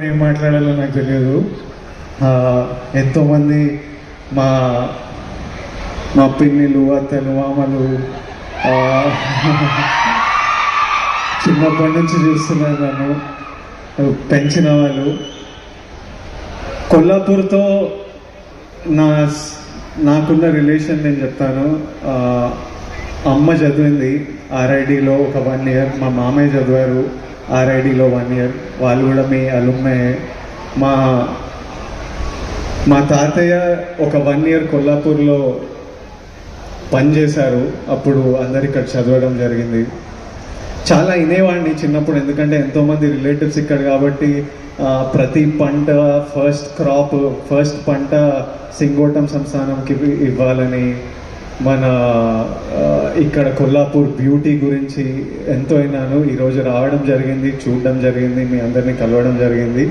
ఏం మాట్లాడాలో నాకు తెలియదు. ఎంతోమంది మా మా పిన్నిలు అత్తలు మామలు చిన్నప్పటి నుంచి చూస్తున్నారు నన్ను. పెంచిన వాళ్ళు. కొల్లాపూర్తో నా నాకున్న రిలేషన్ నేను చెప్తాను. అమ్మ చదివింది ఆర్ఐడిలో ఒక వన్ ఇయర్ మా మామయ్య చదివారు. ఆర్ఐడిలో వన్ ఇయర్ వాళ్ళు కూడా మీ అలుమ్మే మా మా తాతయ్య ఒక వన్ ఇయర్ కొల్లాపూర్లో పనిచేశారు అప్పుడు అందరు ఇక్కడ చదవడం జరిగింది. చాలా వినేవాడిని చిన్నప్పుడు ఎందుకంటే ఎంతోమంది రిలేటివ్స్ ఇక్కడ కాబట్టి ప్రతి పంట ఫస్ట్ క్రాప్ ఫస్ట్ పంట సింగోటం సంస్థానంకి ఇవ్వాలని మన ఇక్కడ కొల్లాపూర్ బ్యూటీ గురించి ఎంతో విన్నాను ఈరోజు రావడం జరిగింది చూడడం జరిగింది మీ అందరినీ కలవడం జరిగింది.